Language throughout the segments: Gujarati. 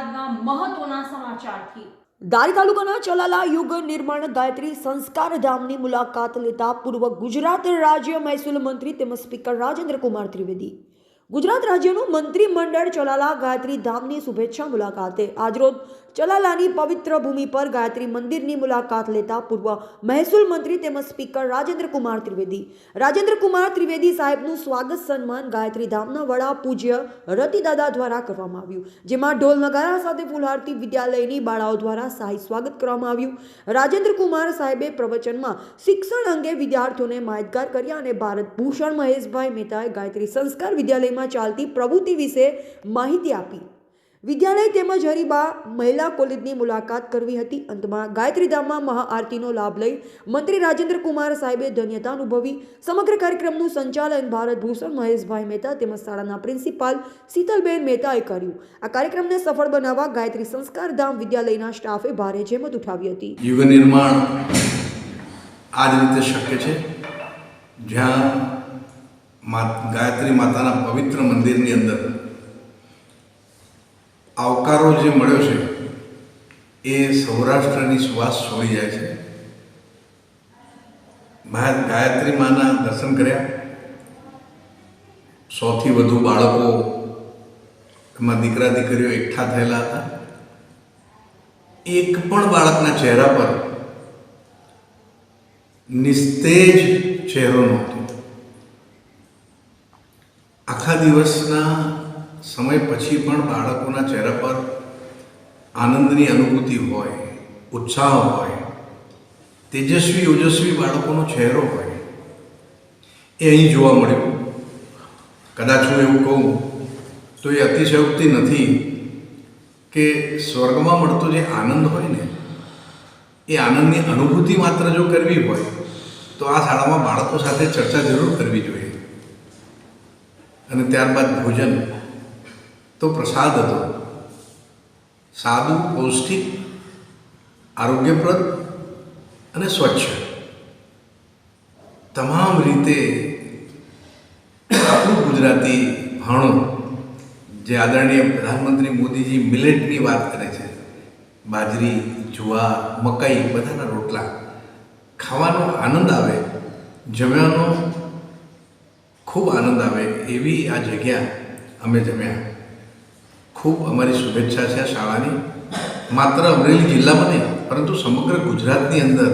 અમદાવાદના મહત્વના સમાચારથી. ધારી તાલુકાના ચલાલા યુગ નિર્માણ ગાયત્રી સંસ્કાર ધામની મુલાકાત લેતા પૂર્વ ગુજરાત રાજ્ય મહેસૂલ મંત્રી તેમજ સ્પીકર રાજેન્દ્ર કુમાર ત્રિવેદી ગુજરાત રાજ્યનું મંત્રીમંડળ ચલાલા ગાયત્રી ધામની શુભેચ્છા મુલાકાતે. આજરોજ ચલાલાની પવિત્ર ભૂમિ પર ગાયત્રી મંદિરની મુલાકાત લેતા પૂર્વ મહેસૂલ મંત્રી તેમજ સ્પીકર રાજેન્દ્ર કુમાર ત્રિવેદી. રાજેન્દ્ર કુમાર ત્રિવેદી સાહેબનું સ્વાગત સન્માન ગાયત્રી ધામના વડા પૂજ્ય રતિદાદા દ્વારા કરવામાં આવ્યું, જેમાં ઢોલ નગારા સાથે ફુલહારતી વિદ્યાલયની બાળાઓ દ્વારા શાહી સ્વાગત કરવામાં આવ્યું. રાજેન્દ્ર કુમાર સાહેબે પ્રવચનમાં શિક્ષણ અંગે વિદ્યાર્થીઓને માહિતગાર કર્યા અને ભારત ભૂષણ મહેશભાઈ મહેતાએ ગાયત્રી સંસ્કાર વિદ્યાલયમાં ચાલતી પ્રવૃત્તિ વિશે માહિતી આપી. વિદ્યાલય તેમજ હરિબા મહિલા કોલેજની મુલાકાત કરવી હતી. અંતમાં ગાયત્રીધામમાં મહાઆરતીનો લાભ લઈ મંત્રી રાજેન્દ્ર કુમાર સાહેબે ધન્યતા અનુભવી. સમગ્ર કાર્યક્રમનું સંચાલન ભારત ભૂષણ મહેશભાઈ મહેતા તેમજ શાળાના પ્રિન્સિપાલ શીતલબેન મહેતાએ કર્યું. આ કાર્યક્રમને સફળ બનાવવા ગાયત્રી સંસ્કાર ધામ વિદ્યાલયના સ્ટાફે ભારે જહેમત ઉઠાવી હતી. યુગ નિર્માણ આ રીતે શક્ય છે. જ્યાં ગાયત્રી માતાના પવિત્ર મંદિરની અંદર આવકારો જે મળ્યો છે, એ સૌરાષ્ટ્રની સુવાસ છોડી જાય છે. મહા ગાયત્રી માના દર્શન કર્યા. સૌથી વધુ બાળકો એમાં દીકરા દીકરીઓ એકઠા થયેલા હતા. એક પણ બાળકના ચહેરા પર નિસ્તેજ ચહેરો નહોતો. દિવસના સમય પછી પણ બાળકોના ચહેરા પર આનંદની અનુભૂતિ હોય, ઉત્સાહ હોય, તેજસ્વી, ઓજસ્વી બાળકોનો ચહેરો હોય, એ અહીં જોવા મળ્યો. કદાચ હું એવું કહું, તો એ અતિશયોક્તિ નથી કે સ્વર્ગમાં મળતો જે આનંદ હોય ને, એ આનંદની અનુભૂતિ માત્ર જો કરવી હોય, તો આ શાળામાં બાળકો સાથે ચર્ચા જરૂર કરવી જોઈએ. અને ત્યારબાદ ભોજન. તો પ્રસાદ હતો. સાદું, પૌષ્ટિક, આરોગ્યપ્રદ અને સ્વચ્છ. તમામ રીતે આપણું ગુજરાતી ભાણું, જે આદરણીય પ્રધાનમંત્રી મોદીજી મિલેટની વાત કરે છે, બાજરી, જુવાર, મકાઈ, બધાના રોટલા, ખાવાનો આનંદ આવે જમ્યાનો ખૂબ આનંદ આવે એવી આ જગ્યા અમે જમ્યા. ખૂબ અમારી શુભેચ્છા છે શાળાની. માત્ર અમરેલી જિલ્લામાં નહીં, પરંતુ સમગ્ર ગુજરાતની અંદર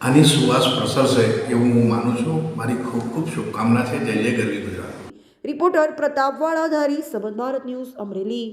આની સુવાસ પ્રસરશે એવું હું માનું છું. મારી ખૂબ ખૂબ શુભકામના છે. જય જય ગરવી ગુજરાત. રિપોર્ટર પ્રતાપવાળા ધારી સંબંધ ભારત ન્યૂઝ, અમરેલી.